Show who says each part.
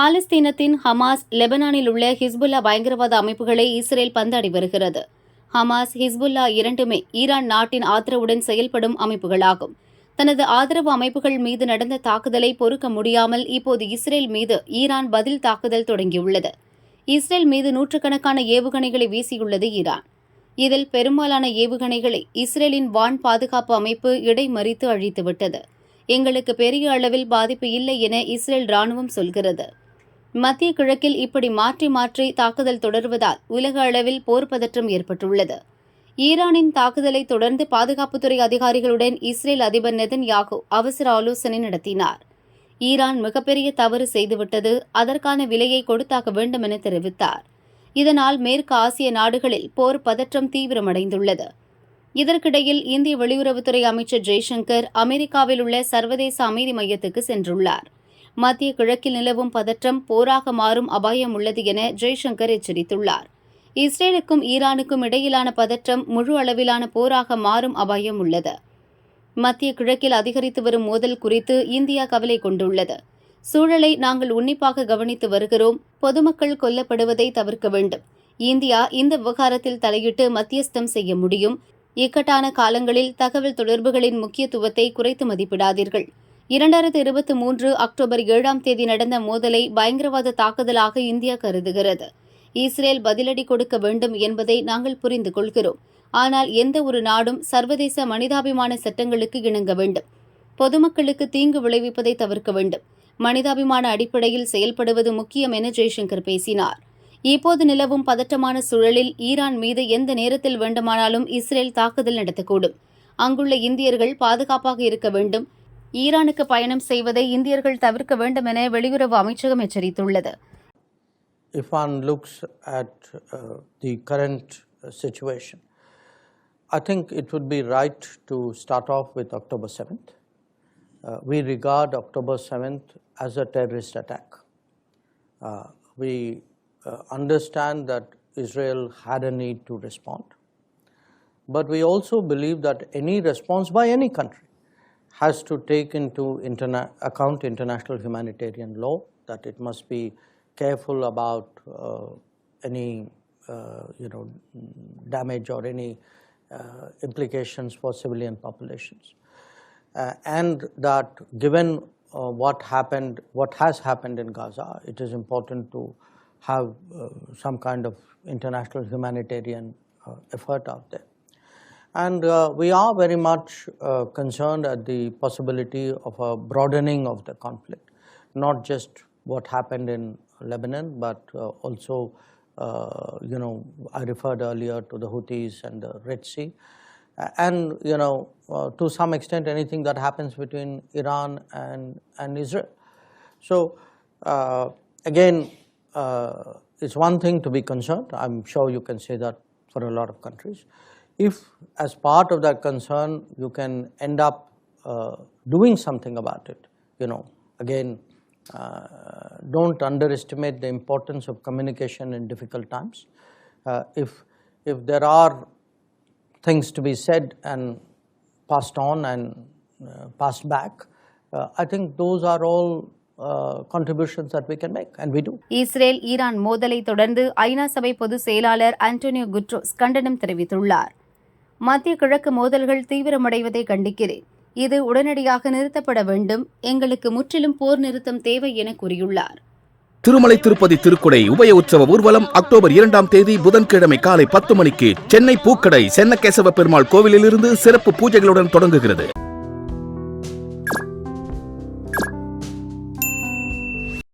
Speaker 1: பாலஸ்தீனத்தின் Hamas லெபனானில் உள்ள Hezbollah பயங்கரவாத அமைப்புகளை இஸ்ரேல் பந்தாடி வருகிறது. ஹமாஸ் ஹிஸ்புல்லா இரண்டுமே ஈரான் நாட்டின் ஆதரவுடன் செயல்படும் அமைப்புகளாகும். தனது ஆதரவு அமைப்புகள் மீது நடந்த தாக்குதலை பொறுக்க முடியாமல் இப்போது இஸ்ரேல் மீது ஈரான் பதில் தாக்குதல் தொடங்கியுள்ளது. இஸ்ரேல் மீது நூற்றுக்கணக்கான ஏவுகணைகளை வீசியுள்ளது ஈரான். இதில் பெரும்பாலான ஏவுகணைகளை இஸ்ரேலின் வான் பாதுகாப்பு அமைப்பு இடைமறித்து அழித்துவிட்டது. எங்களுக்கு பெரிய அளவில் பாதிப்பு இல்லை என இஸ்ரேல் ராணுவம் சொல்கிறது. மத்திய கிழக்கில் இப்படி மாற்றி மாற்றி தாக்குதல் தொடர்வதால் உலக அளவில் போர் பதற்றம் ஏற்பட்டுள்ளது. ஈரானின் தாக்குதலை தொடர்ந்து பாதுகாப்புத்துறை அதிகாரிகளுடன் இஸ்ரேல் அதிபர் நெதன் யாகூ அவசர ஆலோசனை நடத்தினார். ஈரான் மிகப்பெரிய தவறு செய்துவிட்டது அதற்கான விலையை கொடுத்தாக வேண்டும் என தெரிவித்தார். இதனால் மேற்கு ஆசிய நாடுகளில் போர் பதற்றம் தீவிரமடைந்துள்ளது. இதற்கிடையில் இந்திய வெளியுறவுத்துறை அமைச்சர் ஜெய்சங்கர் அமெரிக்காவில் உள்ள சர்வதேச அமைதி மையத்துக்கு சென்றுள்ளார். மத்திய கிழக்கில் நிலவும் பதற்றம் போராக மாறும் அபாயம் உள்ளது என ஜெய்சங்கர் எச்சரித்துள்ளார். இஸ்ரேலுக்கும் ஈரானுக்கும் இடையிலான பதற்றம் முழு அளவிலான போராக மாறும் அபாயம் உள்ளது. மத்திய கிழக்கில் அதிகரித்து வரும் மோதல் குறித்து இந்தியா கவலை கொண்டுள்ளது. சூழலை நாங்கள் உன்னிப்பாக கவனித்து வருகிறோம். பொதுமக்கள் கொல்லப்படுவதை தவிர்க்க வேண்டும். இந்தியா இந்த விவகாரத்தில் தலையிட்டு மத்தியஸ்தம் செய்ய முடியும். இக்கட்டான காலங்களில் தகவல் தொடர்புகளின் முக்கியத்துவத்தை குறைத்து மதிப்பிடாதீர்கள். இரண்டாயிரத்து இருபத்தி மூன்று அக்டோபர் ஏழாம் தேதி நடந்த மோதலை பயங்கரவாத தாக்குதலாக இந்தியா கருதுகிறது. இஸ்ரேல் பதிலடி கொடுக்க வேண்டும் என்பதை நாங்கள் புரிந்து கொள்கிறோம். ஆனால் எந்த ஒரு நாடும் சர்வதேச மனிதாபிமான சட்டங்களுக்கு இணங்க வேண்டும். பொதுமக்களுக்கு தீங்கு விளைவிப்பதை தவிர்க்க வேண்டும். மனிதாபிமான அடிப்படையில் செயல்படுவது முக்கியம் என ஜெய்சங்கர் பேசினார். இப்போது நிலவும் பதற்றமான சூழலில் ஈரான் மீது எந்த நேரத்தில் வேண்டுமானாலும் இஸ்ரேல் தாக்குதல் நடத்தக்கூடும். அங்குள்ள இந்தியர்கள் பாதுகாப்பாக இருக்க வேண்டும். ஈரானுக்கு பயணம் செய்வதை இந்தியர்கள் தவிர்க்க வேண்டும் என வெளியுறவு அமைச்சகம் எச்சரித்துள்ளது
Speaker 2: if one looks at uh, the current uh, situation, I think it would be right to start off with October 7th. Uh, we regard October 7th as a terrorist attack. Uh, we uh, understand that Israel had a need to respond. But we also believe that any response by any country has to take into interna- account international humanitarian law, that it must be careful about uh, any uh, you know damage or any uh, implications for civilian populations, uh, and that given uh, what happened, what has happened in Gaza, it is important to have uh, some kind of international humanitarian effort out there. And uh, we are very much uh, concerned at the possibility of a broadening of the conflict, not just what happened in Lebanon, but uh, also, uh, you know, I referred earlier to the Houthis and the Red Sea. And, you know, uh, to some extent, anything that happens between Iran and, and Israel. So, uh, again, it's one thing to be concerned. I'm sure you can say that for a lot of countries If, as part of that concern, you can end up uh, doing something about it, you know, again, uh, don't underestimate the importance of communication in difficult times. Uh, if, if there are things to be said and passed on and uh, passed back, uh, I think those are all uh, contributions that we can make, and we do.
Speaker 1: Israel Iran மோதலை தொடர்ந்து ஐநா சபை பொதுச் செயலாளர் Antonio Guterres கண்டனம் தெரிவித்துள்ளார் மத்திய கிழக்கு மோதல்கள் தீவிரமடைவதை கண்டிக்கிறேன். இது உடனடியாக நிறுத்தப்பட வேண்டும். எங்களுக்கு முற்றிலும் போர் நிறுத்தம் தேவை என கூறியுள்ளார்.
Speaker 3: திருமலை திருப்பதி திருக்குடை உபய உற்சவ ஊர்வலம் அக்டோபர் இரண்டாம் தேதி புதன்கிழமை காலை பத்து மணிக்கு சென்னை பூக்கடை சென்னகேசவ பெருமாள் கோவிலிலிருந்து சிறப்பு பூஜைகளுடன் தொடங்குகிறது.